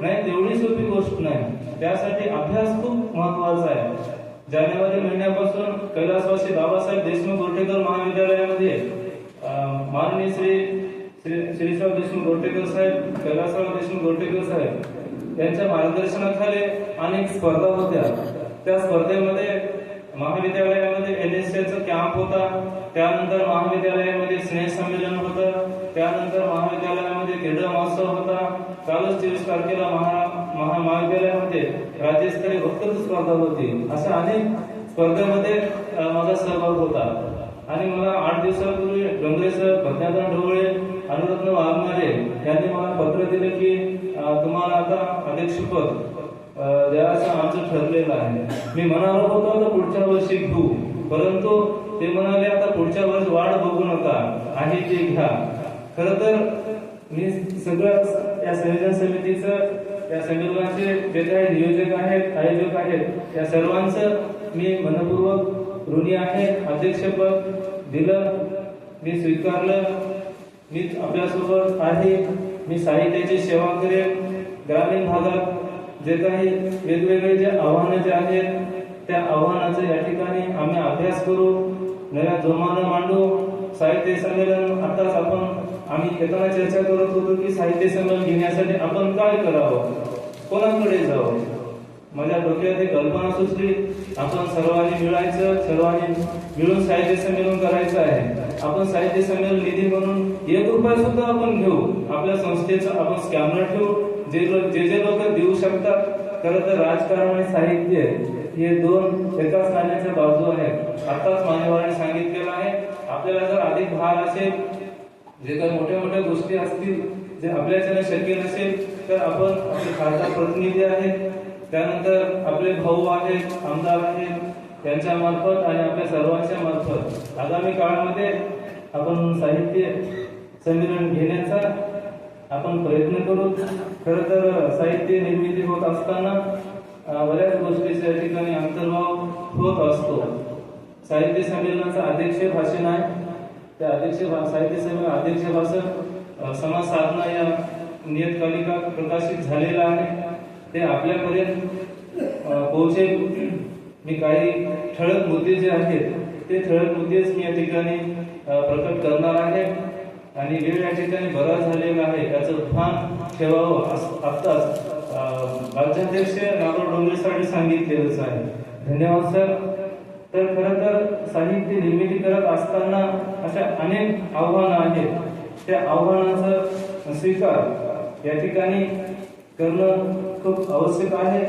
नाही तेवढी सोपी गोष्ट नाही. त्यासाठी अभ्यास खूप महत्त्वाचा आहे. जानेवारी महिन्यापासून कैलासवासी बाबासाहेब देशमुख गोटेकर महाविद्यालयामध्ये माननीय श्री श्री श्रीसाव देशमुख गोटेकर साहेब कैलासराव देशमुख गोरटेकर साहेब यांच्या मार्गदर्शनाखाली अनेक स्पर्धा होत्या. त्या स्पर्धेमध्ये महाविद्यालयामध्ये एन एस कॅम्प होता. त्यानंतर महाविद्यालयामध्ये स्नेह संमेलन होतं. त्यानंतर महाविद्यालयामध्ये क्रीडा महोत्सव होता. कालच चोवीस तारखेला महा महा महाविद्यालयामध्ये राज्यस्तरीय वक्तृत्व स्पर्धा होती. अशा अनेक स्पर्धेमध्ये माझा सहभाग होता. आणि मला आठ दिवसापूर्वी डोंगरे सर भज्ञाधर अनुरत्न वाघमारे यांनी मला पत्र दिले की तुम्हाला आता अध्यक्षपद द्यायचं आमचं ठरलेलं आहे. मी म्हणालो होतो तर पुढच्या वर्षी घेऊ. परंतु ते म्हणाले आता पुढच्या वर्षी वाढ बघू नका. आहे ते घ्या. खर तर मी सगळं या संयोजन समितीचं या संमेलनाचे जे काही नियोजक आहेत आयोजक आहेत या सर्वांचं मी मनपूर्वक ऋणी आहे अध्यक्षपद दिलं मी स्वीकारलं मी आपल्यासोबत आहे मी साहित्याची सेवा करेन ग्रामीण भागात जे काही वेगवेगळे जे आव्हानं जे आहेत त्या आव्हानाचा या ठिकाणी आम्ही अभ्यास करू नव्या जोमानं मांडू साहित्य संमेलन आताच आपण आम्ही येताना चर्चा करत होतो की साहित्य संमेलन घेण्यासाठी आपण काय करावं? कोणाकडे जावं? माझ्या डोक्यात एक कल्पना सुचली. आपण सर्वांनी मिळायचं सर्वांनी मिळून साहित्य संमेलन करायचं आहे. आपण साहित्य संमेलन निधी म्हणून एक रुपया सुद्धा आपण घेऊ. आपल्या संस्थेचं आपण स्कॅनर ठेवू. जे जे जे लोक देऊ शकतात खरं तर राजकारण आणि साहित्य हे दोन एकाच नाण्याच्या बाजू आहेत. आताच मान्यवरांनी सांगितलेलं आहे आपल्याला जर अधिक भार असेल जे काही मोठ्या मोठ्या गोष्टी असतील जे आपल्याच्याने शक्य नसेल तर आपण आपले खासदार प्रतिनिधी आहेत. त्यानंतर आपले भाऊ आहेत आमदार आहेत त्यांच्या मार्फत आणि आपल्या सर्वांच्या मार्फत. आगामी काळामध्ये आपण साहित्य संमेलन घेण्याचा आपण प्रयत्न करू. खर तर साहित्य निर्मिती होत असताना बऱ्याच गोष्टीच्या ठिकाणी अंतर्भाव होत असतो. साहित्य संमेलनाचं अध्यक्ष भाषण आहे. त्या अध्यक्ष भा- साहित्य संमेलन अध्यक्ष भाषण समाज साधना या नियतकालिका प्रकाशित झालेला आहे. ते आपल्यापर्यंत पोहोचेल. मी काही ठळक मुद्दे जे आहेत ते ठळक मुद्देच मी या ठिकाणी प्रकट करणार आहे. आणि वेळ या ठिकाणी बरा झालेला आहे त्याचं भान ठेवावं असं आत्ताच राज्याध्यक्ष नागोर डोंगरेसाठी सांगितलेलंच आहे. धन्यवाद सर. तर खरं तर साहित्य निर्मिती करत असताना अशा अनेक आव्हानं आहेत. त्या आव्हानाचा स्वीकार या ठिकाणी करणं खूप आवश्यक आहे.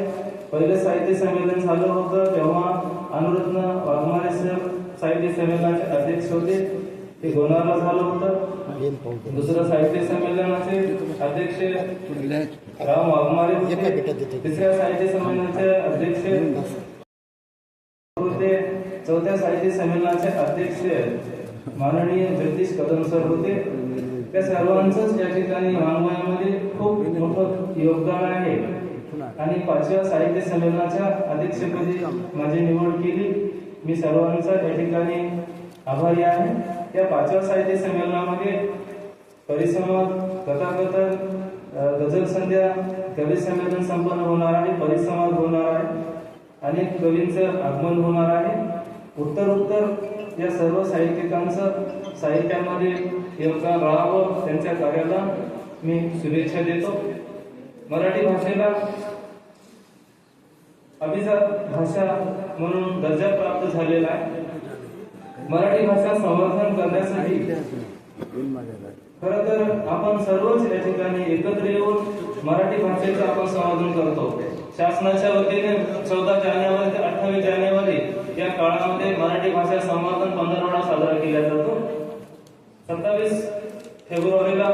पहिलं साहित्य संमेलन झालं होतं तेव्हा अनुरत्न वाघमारे सर साहित्य संमेलनाचे अध्यक्ष होते. ते गोंधारला झालं होतं. दुसरं साहित्य संमेलनाचे अध्यक्ष राम वाघमारे तिसऱ्या साहित्य संमेलनाचे अध्यक्ष होते. चौथ्या साहित्य संमेलनाचे अध्यक्ष माननीय जगदीश कदम सर होते. त्या सर्वांचंच या ठिकाणी वाङ्मयामध्ये खूप मोठं योगदान आहे. आणि पाचव्या साहित्य संमेलनाच्या अध्यक्षपदी माझी निवड केली. मी सर्वांचा या ठिकाणी आभारी आहे. या पाचव्या साहित्य संमेलनामध्ये परिसंवाद कथाकथन गजल संध्या कवी संमेलन संपन्न होणार आहे परिसंवाद होणार आहे अनेक कवींचं आगमन होणार आहे. उत्तर उत्तर या सर्व साहित्यिकांचं साहित्यामध्ये योगदान राहावं त्यांच्या कार्याला मी शुभेच्छा देतो. मराठी भाषेला अभिजात भाषा म्हणून दर्जा प्राप्त झालेला आहे. मराठी भाषा संवर्धन करण्यासाठी. खरं तर आपण सर्वच या ठिकाणी एकत्र येऊन मराठी भाषेचं आपण संवर्धन करतो. शासनाच्या वतीने चौदा जानेवारी ते अठ्ठावीस जानेवारी या काळामध्ये मराठी भाषा संवर्धन पंधरवडा साजरा केला जातो. सत्तावीस फेब्रुवारीला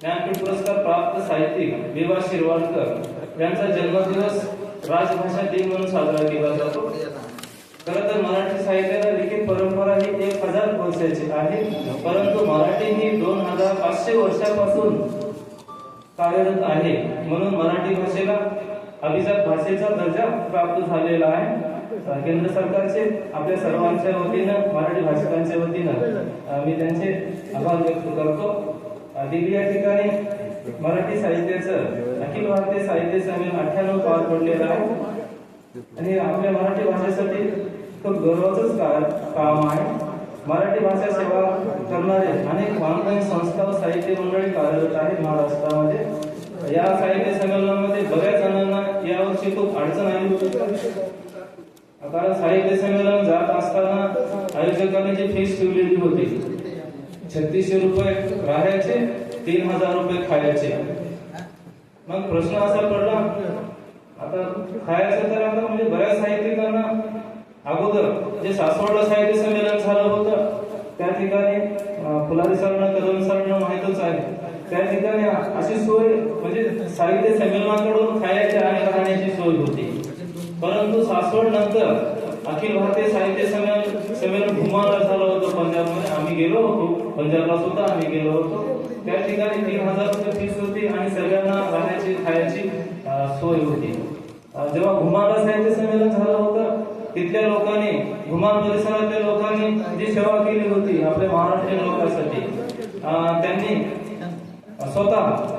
ज्ञानपीठ पुरस्कार प्राप्त साहित्यिक विवा शिरवाडकर यांचा जन्मदिवस राजभाषा दिन म्हणून साजरा केला जातो. खरं तर मराठी साहित्याला लिखित परंपरा ही एक हजार वर्षाची आहे. परंतु मराठी ही दोन हजार पाचशे वर्षापासून कार्यरत आहे. म्हणून मराठी भाषेला अभिजात भाषेचा दर्जा प्राप्त झालेला आहे. केंद्र सरकारचे आपल्या सर्वांच्या वतीनं मराठी भाषिकांच्या वतीनं मी त्यांचे आभार व्यक्त करतो. दिल्ली या ठिकाणी मराठी साहित्याचं अखिल भारतीय साहित्य संमेलन अठ्ठ्याण्णव पार पडलेलं आहे. आणि आपल्या मराठी भाषेसाठी खूप गौरवाचंच का- काम आहे. मराठी भाषा सेवा करणारे अनेक ऑनलाईन संस्था व साहित्य मंडळी कार्यरत आहेत महाराष्ट्रामध्ये. या साहित्य संमेलनामध्ये बऱ्याच जणांना यावर्षी खूप अडचण आली कारण साहित्य संमेलन जात असताना आयोजकांनी जी फीस ठेवलेली होती. छत्तीसशे रुपये राहायचे तीन हजार रुपये खायचे. मग प्रश्न असा पडला आता खायचं तर आता म्हणजे बऱ्याच साहित्यिकांना अगोदर जे सासवडला साहित्य संमेलन झालं होतं त्या ठिकाणी फुलारी सरण कदम सरण माहीतच आहे. त्या ठिकाणी अशी सोय म्हणजे साहित्य संमेलनाकडून खायची आणि राहण्याची सोय होती. परंतु सासवड नंतर अखिल भारतीय साहित्य संमेलन संमेलन भूमाला झालं होतं पंजाबमध्ये. आम्ही गेलो होतो पंजाबला सुद्धा आम्ही गेलो होतो. त्या ठिकाणी तीन हजार रुपये फीस होती आणि सगळ्यांना राहण्याची खायची सोय होती. जेव्हा घुमाला साहित्य संमेलन झालं होतं तिथल्या लोकांनी घुमान परिसरातल्या लोकांनी जी सेवा केली होती आपल्या महाराष्ट्रीयन लोकांसाठी त्यांनी स्वतः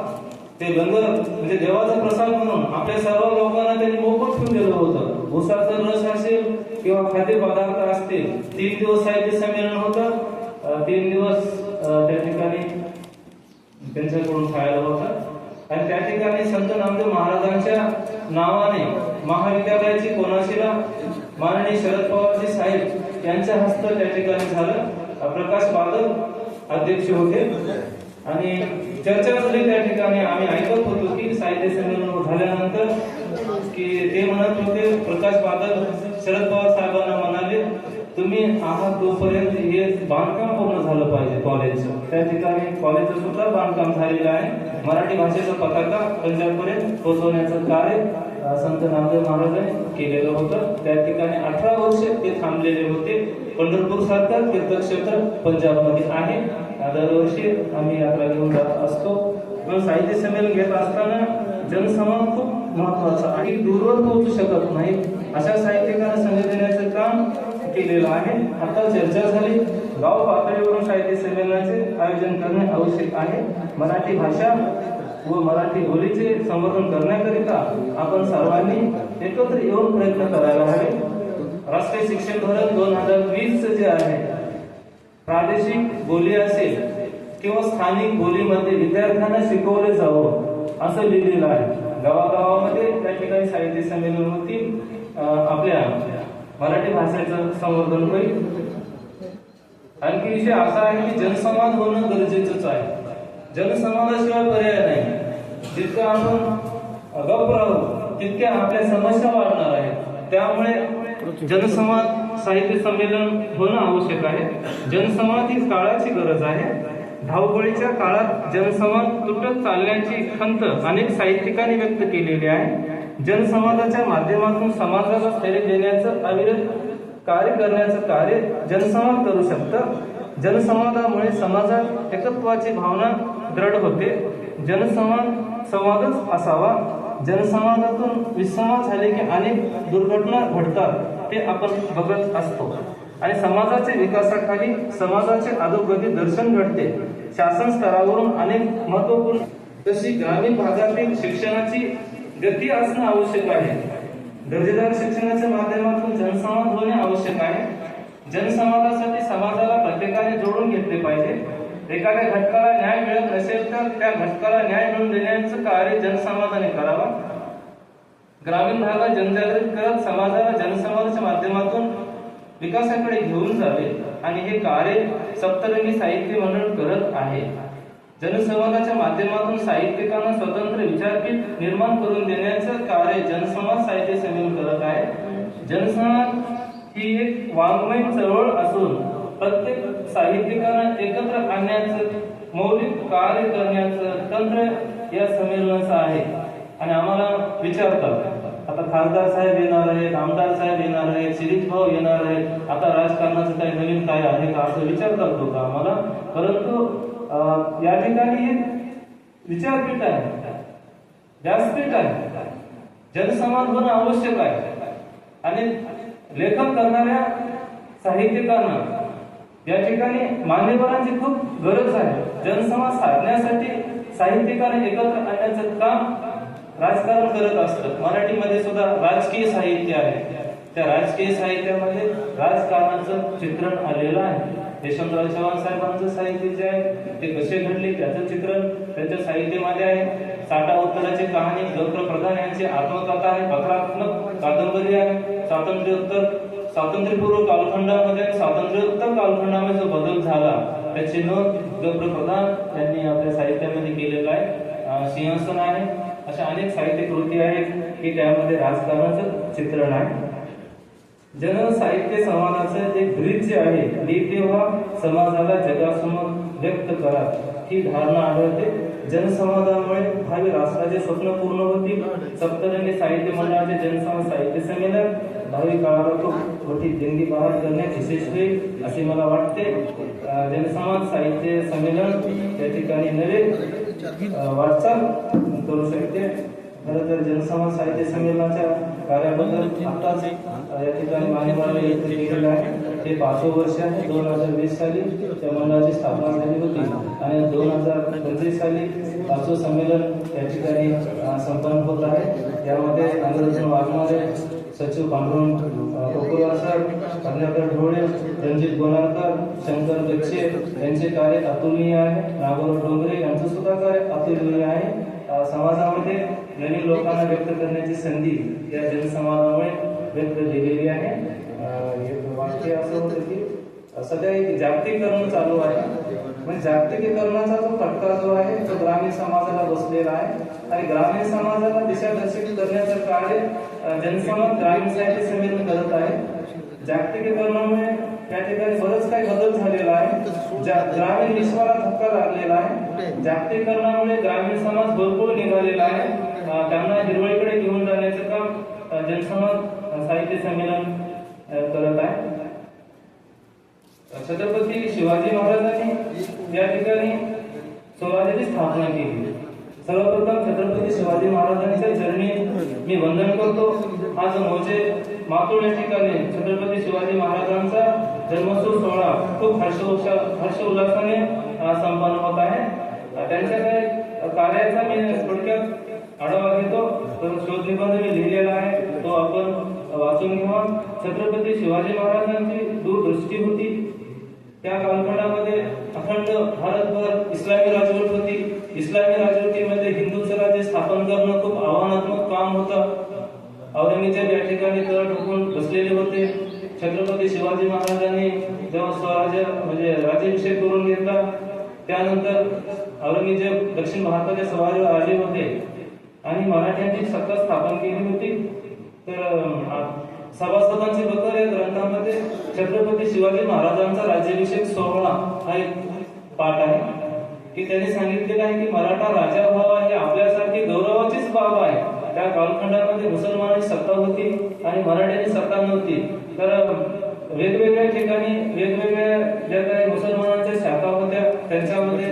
ते लंगर म्हणजे देवाचा प्रसाद म्हणून आपल्या सर्व लोकांना त्यांनी मोफत ठेवून दिलं होतं. उसाचा रस असेल किंवा खाद्य पदार्थ असतील तीन दिवस साहित्य संमेलन होतं. तीन दिवस त्या ठिकाणी त्यांच्याकडून खायला होतं. आणि त्या ठिकाणी संत नामदेव महाराजांच्या नावाने महाविद्यालयाची कोणाशीला माननीय शरद पवारजी साहेब यांच्या हस्त त्या ठिकाणी झालं. प्रकाश बादल अध्यक्ष होते. आणि चर्चा झाली त्या ठिकाणी. आम्ही ऐकत होतो की साहित्य संमेलन झाल्यानंतर की ते म्हणत होते प्रकाश बादल शरद पवार साहेबांना म्हणाले तुम्ही आहात तोपर्यंत हे बांधकाम पूर्ण झालं पाहिजे कॉलेजचं त्या ठिकाणी कॉलेजचं सुद्धा बांधकाम झालेलं आहे. मराठी भाषेचा पताका पंजाबपर्यंत पोहोचवण्याचं कार्य संत नामदेव महाराजांनी केलेलं होतं. त्या ठिकाणी अठरा वर्ष ते थांबलेले होते. पंढरपूर सारखं तीर्थक्षेत्र पंजाबमध्ये आहे. दरवर्षी आम्ही यात्रा घेऊन जात असतो. पण साहित्य संमेलन घेत असताना जनसंवाद खूप महत्त्वाचा आणि दूरवर पोहोचू शकत नाही. अशा साहित्यिकांना संधी देण्याचं काम केलेलं आहे. आता चर्चा झाली. गाव पातळीवरून साहित्य संमेलनाचे आयोजन करणे आवश्यक आहे. मराठी भाषा व मराठी बोलीचे संवर्धन करण्याकरिता आपण सर्वांनी एकत्र येऊन प्रयत्न करायला हवे. राष्ट्रीय शिक्षण धोरण दोन हजार वीस जे आहे प्रादेशिक बोली असेल किंवा स्थानिक बोलीमध्ये विद्यार्थ्यांना शिकवले जावं असं लिहिलेलं आहे. गावागावामध्ये त्या ठिकाणी साहित्य संमेलन होतील आपल्या मराठी भाषेचं संवर्धन होईल. आणखी विषय असा आहे की जनसंवाद होणं गरजेचंच आहे. जनसंवादाशिवाय पर्याय नाही. जितकं आपण गप राहू तितक्या आपल्या समस्या वाढणार आहेत. त्यामुळे जनसंवाद साहित्य संमेलन होणं आवश्यक आहे. जनसंवाद ही काळाची गरज आहे. धावपळीच्या काळात जनसंवाद तुटत चालण्याची खंत अनेक साहित्यिकांनी व्यक्त केलेली आहे. जनसंवादाच्या माध्यमातून समाजाला स्थैर्य देण्याचं अविरत कार्य करण्याचं कार्य जनसंवाद करू शकतं. जनसंवादामुळे समाजात एकत्वाची भावना दृढ होते. जनसंवाद संवादच असावा. जनसंवादातून विसंवाद झाले की अनेक दुर्घटना घडतात ते आपण बघत असतो. आणि समाजाच्या विकासाखाली समाजाचे अधोगती दर्शन घडते. शासन स्तरावरून अनेक महत्त्वपूर्ण तशी ग्रामीण भागातील शिक्षणाची गती असणं आवश्यक आहे. दर्जेदार शिक्षणाच्या माध्यमातून जनसंवाद होणे आवश्यक आहे. जनसंवादासाठी समाजाला प्रत्येकाने जोडून घेतले पाहिजे. एखाद्या घटकाला न्याय मिळत नसेल तर त्या घटकाला न्याय मिळवून देण्याचं कार्य जनसमाजाने करावा. ग्रामीण भागात जनजागृती करत समाजाला जनसमाजाच्या माध्यमातून विकासाकडे घेऊन जावे आणि हे कार्य सप्तरंगी साहित्य मंडळ करत आहे. जनसंवादाच्या माध्यमातून साहित्यिकांना स्वतंत्र विचारपीठ निर्माण करून देण्याचं कार्य जनसमाज साहित्य संमेलन करत आहे. जनसमाज ही एक वाङ्मय चळवळ असून प्रत्येक साहित्यिकांना एकत्र आणण्याचं मौलिक कार्य करण्याचं तंत्र या संमेलनाचं आहे. आणि आम्हाला विचारतात. आता खासदार साहेब येणार आहेत आमदार साहेब येणार आहेत शिरीष भाऊ येणार आहेत. आता राजकारणाचं काही नवीन काय आहे का असं विचारतात लोक आम्हाला. परंतु या ठिकाणी विचारपीठ आहे. व्यासपीठ आहे. जनसंवाद होणं आवश्यक आहे. आणि लेखन करणाऱ्या साहित्यिकांना या ठिकाणी मान्यवरांची खूप गरज आहे. जनसमाज साधण्यासाठी साहित्यिकांना एकत्र आणण्याचं काम राजकारण करत असतं मराठीमध्ये सुद्धा राजकीय साहित्य आहे. त्या राजकीय साहित्यामध्ये राजकारणाचं चित्रण आलेलं आहे. यशवंतराव चव्हाण साहेबांचं साहित्य जे आहे ते कसे घडले त्याचं चित्रण त्यांच्या साहित्यामध्ये आहे. साठा उत्तराची कहाणी गौरव प्रधान यांची आत्मकथा आहे. पत्रात्मक कादंबरी आहे. स्वातंत्र्योत्तर स्वातंत्र्यपूर्व कालखंडामध्ये आणि स्वातंत्र्योत्तर कालखंडामध्ये जो बदल झाला त्याचे नोंद डॉक्टर प्रधान यांनी आपल्या साहित्यामध्ये केलेलं आहे. सिंहासन आहे. अशा अनेक साहित्य कृती आहेत की त्यामध्ये राजकारणाचं चित्रण आहे. जन साहित्य संवादाचं जे ब्रिज जे आहे ते तेव्हा समाजाला जगासमोर व्यक्त करा ही धारणा आढळते. जनसंवादामुळे भावी राष्ट्राचे स्वप्न पूर्ण होतील. सप्तरंगी साहित्य मंडळाचे जनसंवाद साहित्य संमेलन भावी काळाला खूप मोठी देणगी बहाल करण्यात यशस्वी असे मला वाटते. जनसमाज साहित्य संमेलन त्या ठिकाणी नवे वाटचाल करू शकते. खरं तर जनसमाज साहित्य संमेलनाच्या कार्याबद्दल आत्ताच या ठिकाणी मान्यवरांनी व्यक्त केलेलं आहे ते पाचवं वर्ष आहे. दोन हजार वीस साली त्या मंडळाची स्थापना झाली होती. आणि दोन हजार पंचवीस साली पाचवं संमेलन या ठिकाणी संपन्न होत आहे. यामध्ये अंग्रेजन वाघमारे सचिव पांडुरंग अ, कोकुरा सर कमलाकर ढोळे रणजित गोनारकर शंकर गच्छे यांचे कार्य अतुलनीय आहे. नागोर डोंगरे यांचं सुद्धा कार्य अतुलनीय आहे. समाजामध्ये नवीन लोकांना व्यक्त करण्याची संधी या जनसमाजामुळे व्यक्त केलेली आहे. वाक्य असं होतं की सध्या एक जागतिकीकरण चालू आहे. म्हणजे जागतिकीकरणाचा जो फटका जो आहे तो ग्रामीण समाजाला बसलेला आहे. आणि ग्रामीण समाजाला दिशादर्शक करण्याचं कार्य जनसमाज ग्रामीण साहित्य संमेलन करत आहे. जागतिकीकरणामुळे त्या ठिकाणी बरंच काही बदल झालेला आहे. ग्रामीण विश्वाला धक्का लागलेला आहे. जागतिकीकरणामुळे ग्रामीण समाज भरपूर निघालेला आहे. त्यांना हिरवळीकडे घेऊन जाण्याचं काम जनसमाज साहित्य संमेलन करत आहे. छत्रपती शिवाजी महाराजांनी या ठिकाणी स्वराज्याची स्थापना केली. सर्वप्रथम छत्रपती शिवाजी महाराजांच्या चरणी मी वंदन करतो. आज मोजे मातोड या ठिकाणी छत्रपती शिवाजी महाराजांचा जन्मोत्सव सोहळा खूप हर्ष हर्ष उल्हासाने संपन्न होत आहे. त्यांच्या काही कार्याचा मी थोडक्यात आढावा घेतो. तर शोध निबंध मी लिहिलेला आहे. तो आपण वाचून घेऊन छत्रपती शिवाजी महाराजांची दूरदृष्टी होती. त्या कालखंडामध्ये अखंड भारतभर इस्लामी राजवट होती इस्लामी राजवटीमध्ये हिंदूचं राज्य स्थापन करणं खूप आव्हानात्मक काम होतं. औरंगजेब या ठिकाणी तळ ठोकून बसलेले होते. छत्रपती शिवाजी महाराजांनी जेव्हा स्वराज्य म्हणजे राज्याभिषेक करून घेतला त्यानंतर औरंगजेब दक्षिण भारताच्या सवारीवर आले होते. आणि मराठ्यांची सत्ता स्थापन केली होती. तर सभासदांचे बकर या ग्रंथामध्ये छत्रपती शिवाजी महाराजांचा राज्याभिषेक सोहळा हा एक पाठ आहे. की त्यांनी सांगितलेलं आहे की मराठा राजा व्हावा हे आपल्यासाठी गौरवाचीच बाब आहे. त्या कालखंडामध्ये मुसलमानांची सत्ता होती आणि मराठ्यांची सत्ता नव्हती. तर वेगवेगळ्या ठिकाणी वेगवेगळ्या ज्या काही मुसलमानांच्या शाखा होत्या त्यांच्यामध्ये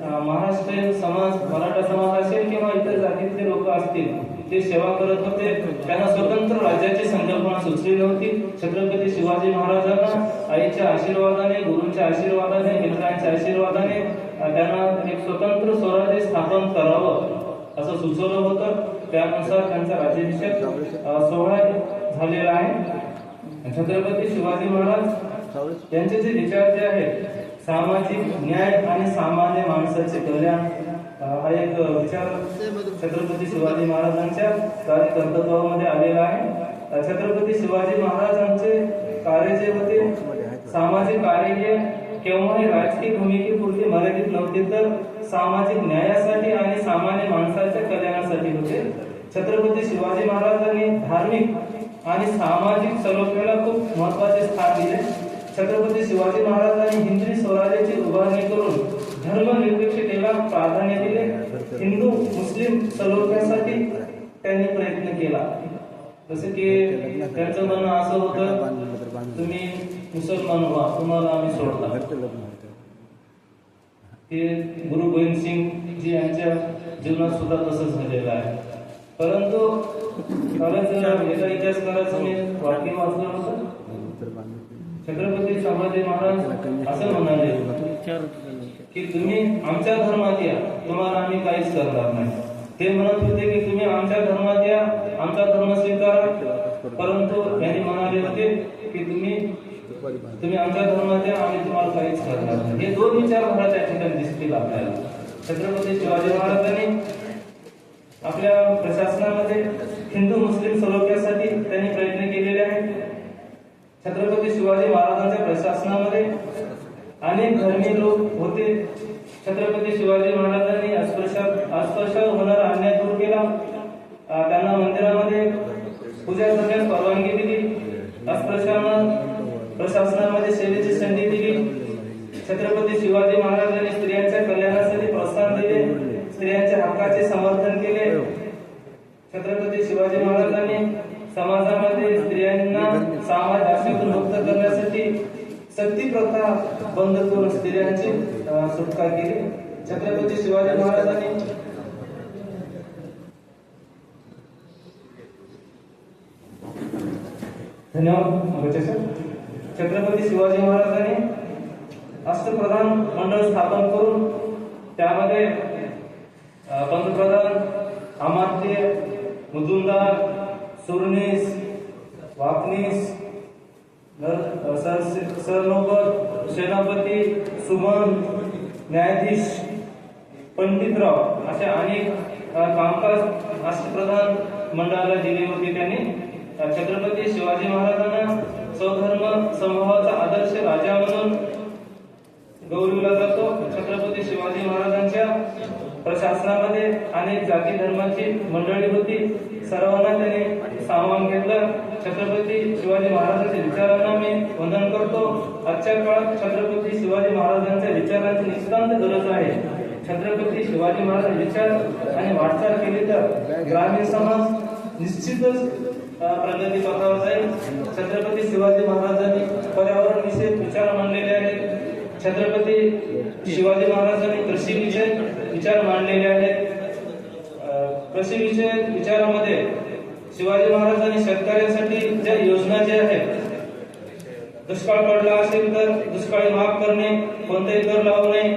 महाराष्ट्रीयन समाज मराठा समाज असेल किंवा इतर जातीतले लोक असतील ते सेवा करत होते त्यांना स्वतंत्र राज्याची संकल्पना सुचली नव्हती. छत्रपती शिवाजी महाराजांना आईच्या आशीर्वादाने गुरूंच्या आशीर्वादाने मित्रांच्या आशीर्वादाने त्यांना एक स्वतंत्र स्वराज्य स्थापन करावं असं सुचवलं होतं. त्यानुसार त्यांचा राज्याभिषेक सोहळा झालेला आहे. छत्रपती शिवाजी महाराज यांचे जे विचार जे आहेत सामाजिक न्याय आणि सामान्य माणसाचे कल्याण हा एक विचार छत्रपती शिवाजी महाराजांच्या कार्यकर्तृत्वामध्ये आलेला आहे. छत्रपती शिवाजी महाराजांचे कार्य जे होते. सामाजिक कार्य हे केव्हाही राजकीय भूमिकेपुरते मर्यादित नव्हते तर सामाजिक न्यायासाठी आणि सामान्य माणसाच्या कल्याणासाठी होते. छत्रपती शिवाजी महाराजांनी धार्मिक आणि सामाजिक सलोख्याला खूप महत्त्वाचे स्थान दिले. छत्रपती शिवाजी महाराजांनी हिंदवी स्वराज्याची उभारणी करून धर्मनिरपेक्षतेला प्राधान्य दिले. हिंदू मुस्लिम सलोख्यासाठी त्यांनी प्रयत्न केला. जसं की त्यांचं म्हणणं असं होतं तुम्ही मुसलमान व्हा तुम्हाला आम्ही सोडला ते गुरु गोविंद सिंग जी यांच्या जीवनात सुद्धा तसंच झालेलं आहे. परंतु एका इतिहासकाराचं मी वाक्य वाचलं होतं छत्रपती संभाजी महाराज असं म्हणाले. की तुम्ही आमच्या धर्मात या. तुम्हाला आम्ही काहीच करणार नाही. ते म्हणत होते की तुम्ही आमच्या धर्मात या आमचा धर्म स्वीकारा. परंतु यांनी म्हणाले होते की तुम्ही तुम्ही आमच्या धर्मात या आम्ही तुम्हाला काहीच करणार नाही. हे दोन विचार त्या ठिकाणी दिसतील आपल्याला. छत्रपती शिवाजी महाराजांनी आपल्या प्रशासनामध्ये हिंदू मुस्लिम सलोख्यासाठी त्यांनी प्रयत्न केलेले आहेत. छत्रपती शिवाजी महाराजांच्या प्रशासनामध्ये अनेक धर्मीय लोक होते. छत्रपती शिवाजी महाराजांनी अस्पृश्यात अस्पृश्यावर होणार अन्याय दूर केला. त्यांना मंदिरामध्ये पूजा करण्यास परवानगी दिली. अस्पृश्यांना प्रशासनामध्ये सेवेची संधी दिली. छत्रपती शिवाजी महाराजांनी स्त्रियांच्या कल्याणासाठी प्रोत्साहन दिले. स्त्रियांच्या हक्काचे समर्थन केले. छत्रपती शिवाजी महाराजांनी समाजामध्ये स्त्रियांना समाज मुक्त करण्यासाठी सती प्रथा बंद करून स्त्रियांची सुटका केली. छत्रपती शिवाजी महाराजांनी. धन्यवाद छत्रपती शिवाजी महाराजांनी अष्टप्रधान मंडळ स्थापन करून त्यामध्ये पंतप्रधान अमात्य मुजुमदार सुरनीस वाकनीस सरनोबत सेनापती सुमन न्यायाधीश पंडितराव अशा अनेक कामकाज अष्टप्रधान मंडळाला दिले होते त्यांनी. छत्रपती शिवाजी महाराजांना स्वधर्म समूहाचा आदर्श राजा म्हणून गौरवला जातो. छत्रपती शिवाजी महाराजांच्या प्रशासनामध्ये अनेक जाती धर्माची मंडळी होती. सर्वांना त्याने सामावून घेतलं. छत्रपती शिवाजी महाराजांच्या विचारांना मी वंदन करतो. आजच्या काळात छत्रपती शिवाजी महाराजांच्या विचारांची नितांत गरज आहे. छत्रपती शिवाजी महाराज विचार आणि वाटचाल केली तर ग्रामीण समाज निश्चितच प्रगती पथावर जाईल. छत्रपती शिवाजी महाराजांनी पर्यावरण विषयक विचार मांडलेले आहेत. छत्रपती शिवाजी महाराजांनी कृषी विषय विचार मांडलेले आहेत. कृषी विचारामध्ये शिवाजी महाराजांनी शेतकऱ्यांसाठी ज्या योजना ज्या आहेत दुष्काळ पडला असेल तर दुष्काळी माफ करणे कोणतेही कर लावू नये.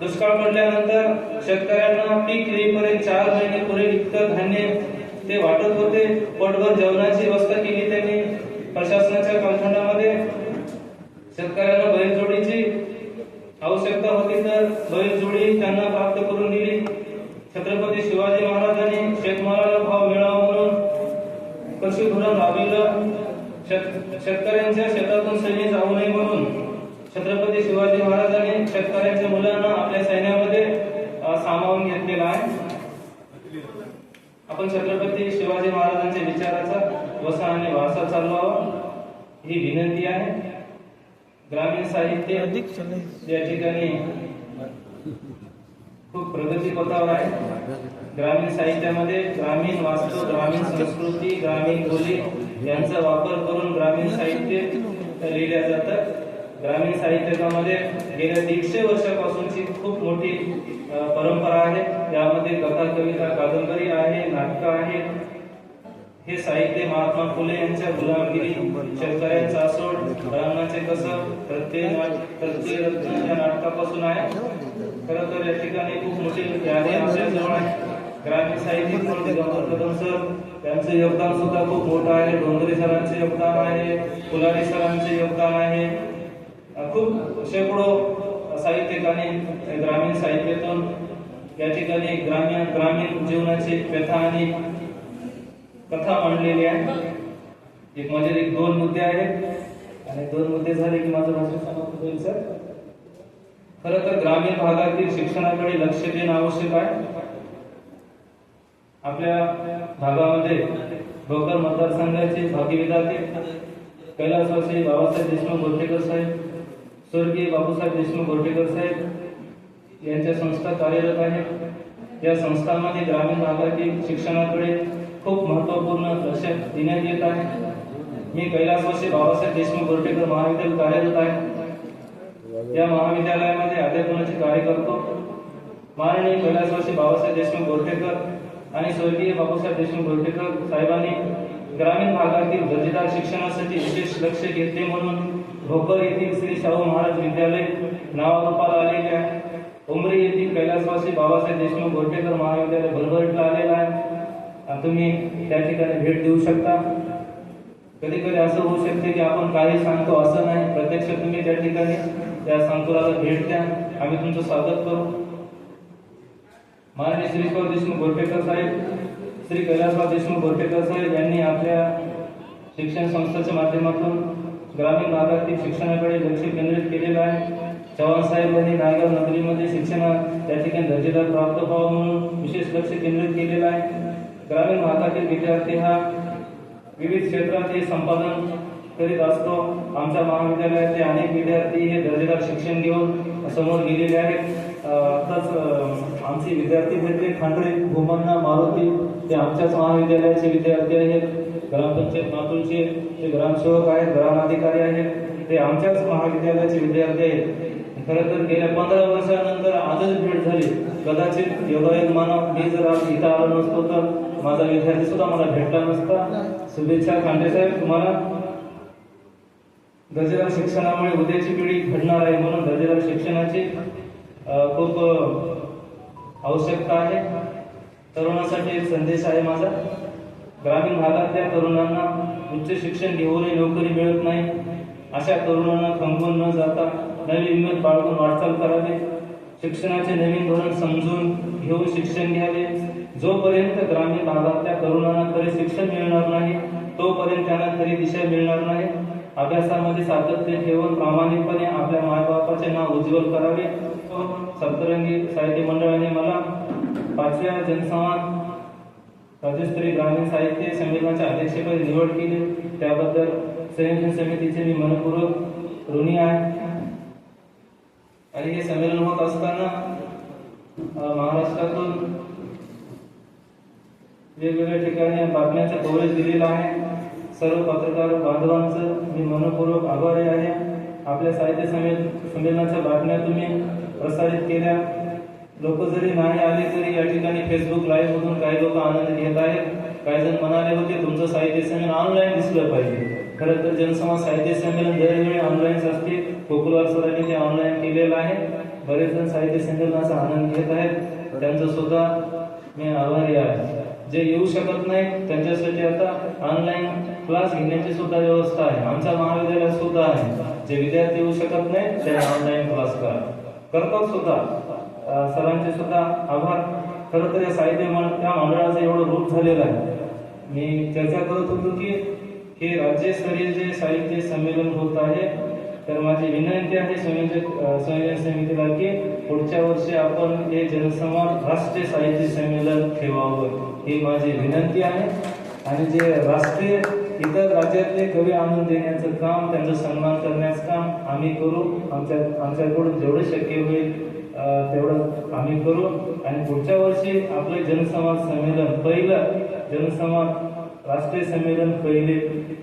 दुष्काळ पडल्यानंतर शेतकऱ्यांना पीक येईपर्यंत चार महिने पुरे इतकं धान्य ते वाटत होते. पोटभर जेवणाची व्यवस्था केली त्यांनी. प्रशासनाच्या कालखंडामध्ये शेतकऱ्यांना बैलजोडीची आवश्यकता होती तर बैलजोडी त्यांना प्राप्त करून दिली. छत्रपती शिवाजी महाराजांनी शेतमालाला भाव मिळावा म्हणून कृषी धोरण राबविलं. शेत- शेतकऱ्यांच्या शेतातून सैन्य जाऊ नये म्हणून छत्रपती शिवाजी महाराजांनी शेतकऱ्यांच्या मुलांना आपल्या सैन्यामध्ये सामावून घेतलेला आहे. आपण छत्रपती शिवाजी महाराजांच्या विचाराचा वसा आणि वारसा चालवावा. ही विनंती आहे. ग्रामीण साहित्य या ठिकाणी खूप प्रगती पथावर आहे. ग्रामीण साहित्यामध्ये ग्रामीण वास्तू ग्रामीण संस्कृती ग्रामीण बोली यांचा वापर करून ग्रामीण साहित्य लिहिल्या जातं ग्रामीण साहित्यामध्ये गेल्या दीडशे वर्षापासूनची खूप मोठी परंपरा आहे. यामध्ये कथा कविता कादंबरी आहे नाटकं आहे हे साहित्य महात्मा फुले यांच्या गुलामगिरी शेतकऱ्यांचा असोड रानाचे कसं प्रत्येक प्रत्येक रत्न या नाटकापासून आहे. खर तर या ठिकाणी खूप मोठी यादी आपल्याजवळ आहे. ग्रामीण साहित्यिक म्हणून कदम सर त्यांचं योगदान सुद्धा खूप मोठं आहे. डोंगरी सरांचे योगदान आहे. फुलारी सरांचे योगदान आहे. खूप शेकडो साहित्यिकांनी ग्रामीण साहित्यातून या ठिकाणी ग्रामीण ग्रामीण जीवनाची व्यथा आणि कथा मांडलेली आहे. एक माझे एक दोन मुद्दे आहेत. आणि दोन मुद्दे झाले की माझं भाषण समाप्त होईल सर. खरं तर ग्रामीण भागातील शिक्षणाकडे लक्ष देणं आवश्यक आहे. आपल्या भागामध्ये भोकर मतदारसंघाचे भागी विधाते कैलासवासी बाबासाहेब देशमुख गोरठेकर साहेब स्वर्गीय बापूसाहेब देशमुख गोरठेकर साहेब यांच्या संस्था कार्यरत आहेत. या संस्थांमध्ये ग्रामीण भागातील शिक्षणाकडे खूप महत्त्वपूर्ण लक्ष देण्यात येत आहे. मी कैलासवासी बाबासाहेब देशमुख गोरटेकर महाविद्यालय कार्यरत आहे. या महाविद्यालयामध्ये अध्यापनाचे कार्य करतो. माननीय कैलासवासी बाबासाहेब देशमुख गोरटेकर आणि स्वर्गीय बाबासाहेब देशमुख गोरटेकर साहेबांनी ग्रामीण भागातील दर्जेदार शिक्षणासाठी विशेष लक्ष घेतले म्हणून भोकर येथील श्री शाहू महाराज विद्यालय नावारूपाला आलेले आहे. उमरी येथील कैलासवासी बाबासाहेब देशमुख गोरटेकर महाविद्यालय भरभरटला आलेला आहे. तुम्ही त्या ठिकाणी भेट देऊ शकता कधी कधी असं होऊ शकते की आपण काही सांगतो असं नाही प्रत्यक्ष तुम्ही त्या ठिकाणी त्या संकुलाला भेट द्या आम्ही तुमचं स्वागत करू माननीय श्री शिवाजी देशमुख गोरठेकर साहेब श्री कैलासराव देशमुख गोरठेकर साहेब यांनी आपल्या शिक्षण संस्थेच्या माध्यमातून ग्रामीण भागातील शिक्षणाकडे लक्ष केंद्रित केलेलं आहे चव्हाण साहेब यांनी नायगाव नगरीमध्ये शिक्षण त्या ठिकाणी दर्जेदार प्राप्त व्हावं म्हणून विशेष लक्ष केंद्रित केलेलं आहे ग्रामीण भागातील विद्यार्थी हा विविध क्षेत्रात हे संपादन करीत असतो. आमच्या महाविद्यालयातले अनेक विद्यार्थी हे दर्जेदार शिक्षण घेऊन समोर गेलेले आहेत. आताच आमचे विद्यार्थी भेटले खांडरे भूमन्ना मारुती ते आमच्याच महाविद्यालयाचे विद्यार्थी आहेत. ग्रामपंचायत मातुरचे ते ग्रामसेवक आहेत ग्रामाधिकारी आहेत. ते आमच्याच महाविद्यालयाचे विद्यार्थी आहेत. खरं तर गेल्या पंधरा वर्षानंतर आजच भेट झाली. कदाचित योगायोग मानव मी जर आज इथं आलो नसतो तर माझा विद्यार्थी सुद्धा मला भेटला नसता. शुभेच्छा खांडे साहेब तुम्हाला दर्जेदार शिक्षणामुळे उद्याची पिढी घडणार आहे म्हणून दर्जेदार शिक्षणाची खूप आवश्यकता आहे. तरुणासाठी एक संदेश आहे माझा. ग्रामीण भागातल्या तरुणांना उच्च शिक्षण घेऊनही नोकरी मिळत नाही. अशा तरुणांना खंगून न जाता नवी हिंमत बाळगून वाटचाल करावी. शिक्षणाचे नवीन धोरण समजून घेऊन शिक्षण घ्यावे. जोपर्यंत ग्रामीण भागातल्या तरुणांना खरे शिक्षण मिळणार नाही तोपर्यंत त्यांना खरी दिशा मिळणार नाही. अभ्यासामध्ये सातत्य ठेवून प्रामाणिकपणे आपल्या मायबापाचे नाव उज्ज्वल करावे. सप्तरंगी साहित्य मंडळाने मला पाचव्या जनसंवाद राज्यस्तरीय ग्रामीण साहित्य संमेलनाच्या अध्यक्षपदी निवड केली. त्याबद्दल संयोजन समितीचे मी मनपूर्वक ऋणी आहे. आणि हे संमेलन होत असताना महाराष्ट्रातून वेगवेगळ्या ठिकाणी बातम्यांचं कव्हरेज दिलेलं आहे. सर्व पत्रकार बांधवांचं मी मनपूर्वक आभारी आहे. आपल्या साहित्य संमेल संमेलनाच्या बातम्या तुम्ही प्रसारित केल्या. लोक जरी नाही आले तरी या ठिकाणी फेसबुक लाईव्ह मधून काही लोक आनंद घेत आहेत. काही जण म्हणाले होते तुमचं साहित्य संमेलन ऑनलाईन दिसलं पाहिजे. खरं तर जनसमाज साहित्य संमेलन दरवेळी ऑनलाईन असते. कोकुलवार सरांनी ते ऑनलाईन केलेलं आहे. बरेच जण साहित्य संमेलनाचा आनंद घेत आहेत. त्यांचं सुद्धा मी आभारी आहे. जे येऊ शकत नाही त्यांच्यासाठी आता ऑनलाईन क्लास घेण्याची सुद्धा व्यवस्था आहे. आमच्या महाविद्यालयात सुद्धा आहे. जे विद्यार्थी येऊ शकत नाही ते ऑनलाईन क्लास करा. करतात सुद्धा. सरांचे सुद्धा आभार. खरं तर या साहित्य मंडळ त्या मंडळाचं एवढं रूप झालेलं आहे. मी चर्चा करत होतो की हे राज्यस्तरीय जे साहित्य संमेलन होत आहे तर माझी विनंती आहे संयोजक संयोजन समितीला की पुढच्या वर्षी आपण हे जनसंवाद राष्ट्रीय साहित्य संमेलन ठेवावं ही माझी विनंती आहे. आणि जे राष्ट्रीय इतर राज्यातले कवी आणून देण्याचं काम त्यांचा सन्मान करण्याचं काम आम्ही करू. आमच्या आमच्याकडून जेवढं शक्य होईल तेवढं आम्ही करू. आणि पुढच्या वर्षी आपलं जनसंवाद संमेलन पहिलं जनसंवाद राष्ट्रीय संमेलन पहिले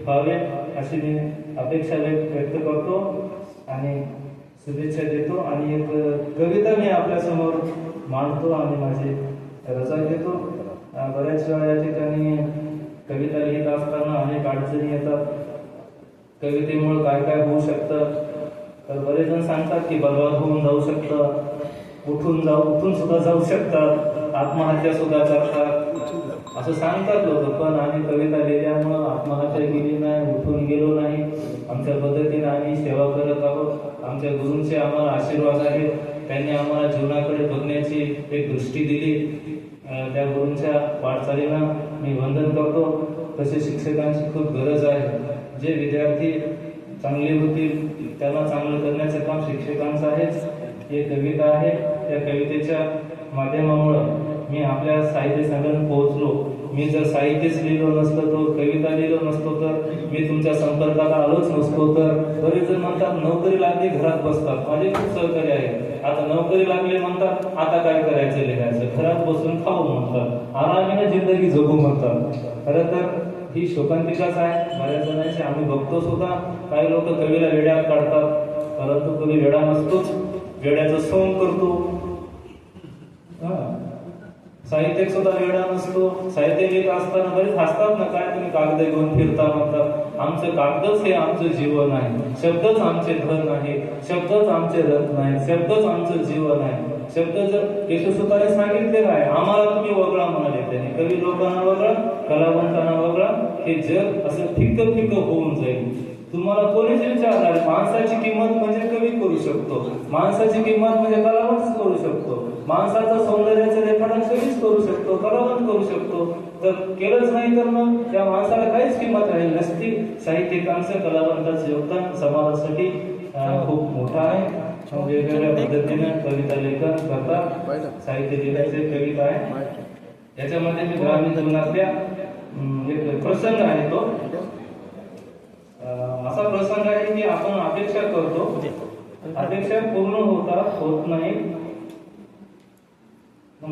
व्हावे अशी मी अपेक्षा व्यक्त व्यक्त करतो. आणि शुभेच्छा देतो आणि एक कविता मी आपल्यासमोर मांडतो आणि माझी रजा घेतो. बऱ्याच वेळा या ठिकाणी कविता लिहित असताना अनेक अडचणी येतात. कवितेमुळे काय काय होऊ शकतं? तर बरेच जण सांगतात की बर्बाद होऊन जाऊ शकतं. उठून जाऊ उठून सुद्धा जाऊ शकतात. आत्महत्या सुद्धा करतात. असं सांगतात लोक पण आम्ही कविता लिहिल्यामुळं आत्महत्या केली नाही उठून गेलो नाही. आमच्या पद्धतीने आम्ही सेवा करत आहोत. आमच्या गुरूंचे आम्हाला आशीर्वाद आहेत. त्यांनी आम्हाला जीवनाकडे बघण्याची एक दृष्टी दिली. त्या गुरूंच्या वाटचालीला मी वंदन करतो. तसे शिक्षकांची खूप गरज आहे. जे विद्यार्थी चांगले होतील त्यांना चांगलं करण्याचं काम शिक्षकांचं आहेच. हे कविता आहे. त्या कवितेच्या माध्यमामुळं मी आपल्या साहित्य संमेलन पोहोचलो. मी जर साहित्यच लिहिलो नसतं तर कविता लिहिलो नसतो तर मी तुमच्या संपर्कात आलोच नसतो तर बरेच जण म्हणतात नोकरी लागली घरात बसतात. माझे खूप सहकारी आहे. आता नोकरी लागली म्हणतात आता काय करायचं लिहायचं? घरात बसून खाऊ म्हणतात. आरामीने जिंदगी जगू म्हणतात. खरं तर ही शोकांतिकाच आहे. बऱ्याच जणांची आम्ही बघतो सुद्धा. काही लोक कवीला वेड्या काढतात परंतु कवी वेडा नसतोच. वेड्याचं सोंग करतो. हा. साहित्यिक सुद्धा वेगळा नसतो. साहित्य लिहित असताना बरेच हसतात ना काय तुम्ही कागद घेऊन फिरता म्हणतात आमचं कागदच हे आमचं जीवन आहे. शब्दच आमचे धन आहे. शब्दच आमचे रत्न आहे. शब्दच आमचं जीवन आहे. शब्द जर केशवसुताने सांगितले काय आम्हाला तुम्ही वगळा म्हणाले त्याने. कवी लोकांना वगळा कलावंतांना वगळा हे जग असं फिक्क फिक्क होऊन जाईल. तुम्हाला कोणीच विचारणार माणसाची किंमत म्हणजे कवी करू शकतो. माणसाची किंमत म्हणजे कलावंत करू शकतो. माणसाचं सौंदर्याचं रेखाटन कवीच करू शकतो कलावंत करू शकतो. तर केलंच नाही तर मग त्या माणसाला काहीच किंमत राहील नसती. साहित्यिकांचं कलावंताचं योगदान समाजासाठी खूप मोठं आहे. वेगवेगळ्या पद्धतीनं कविता लेखन करतात. साहित्य लिहायचे कविता आहे. याच्यामध्ये मी ग्रामीण जीवनातल्या एक प्रसंग आहे तो. असा प्रसंग आहे की आपण अपेक्षा करतो. अपेक्षा पूर्ण होतात होत नाही.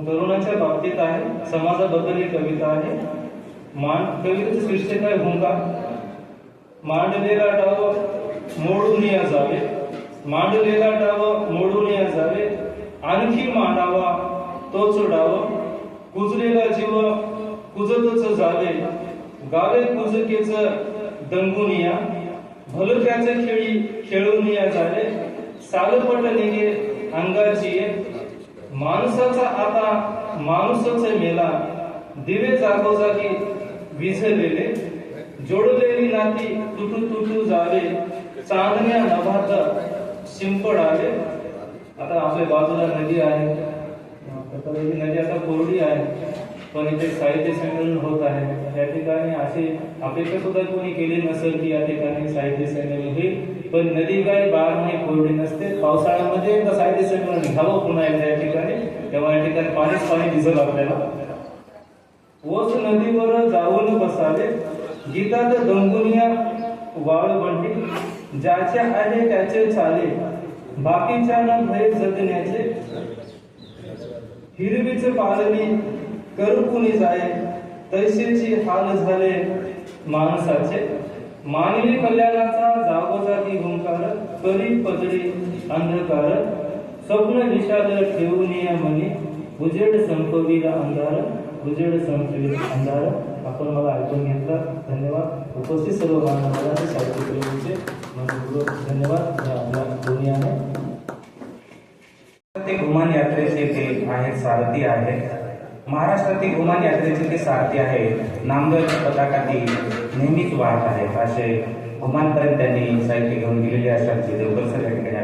तरुणाच्या बाबतीत आहे समाजाबद्दल ही कविता आहे. मान कवितेचं शीर्षक आहे हुंकार मांडलेला डाव मोडून या जावे. मांडलेला डाव मोडून या जावे. आणखी मांडावा तोच डाव. कुजलेला जीव कुजतच जावे. गावे कुजकेच दंगून या भलुक्याचे खेळी खेळून या झाले सालपट निघे अंगाची ये माणसाचा आता माणूसच मेला दिवे जागोजागी विझलेले. जोडलेली नाती तुटू तुटू जावे चांदण्या नभात शिंपडावे आता आपल्या बाजूला नदी आहे. नदी आता कोरडी आहे. पण इथे साहित्य संमेलन होत आहे. या ठिकाणी अशी अपेक्षा सुद्धा कोणी केली नसेल की या ठिकाणी साहित्य संमेलन होईल. पण नदी काय बार महिने कोरडी नसते. पावसाळ्यामध्ये एकदा साहित्य संमेलन घ्यावं पुन्हा एकदा या ठिकाणी. तेव्हा या ठिकाणी पाणीच पाणी दिसत आपल्याला. ओस नदीवर जाऊन बसावे. गीतात दंगुनिया वाळवंटी ज्याचे आहे त्याचे चाले. बाकीच्या न भय जगण्याचे. हिरवीच पालनी करू कुणी जाय तैसेची हाल झाले माणसाचे. मानवी कल्याणाचा जागोजागी हुंकार करी पदरी अंधकार. स्वप्न विषाद ठेवून या मनी उजेड संपविला अंधार उजेड संपविला अंधार. आपण मला ऐकून घेतला. धन्यवाद. उपस्थित सर्व मानवाला साहित्य मनपूर्वक धन्यवाद. आपल्या दुनियाने. आहे ते घुमान यात्रेचे ते आहेत सारथी आहेत. महाराष्ट्रातील गुमान यात्रेचे ते सारथी आहेत नामदेवाच्या पताका ती नेहमीच वाहत आहेत. असे गुमानपर्यंत त्यांनी साहित्य घेऊन गेलेले असतात देवकर सर या ठिकाणी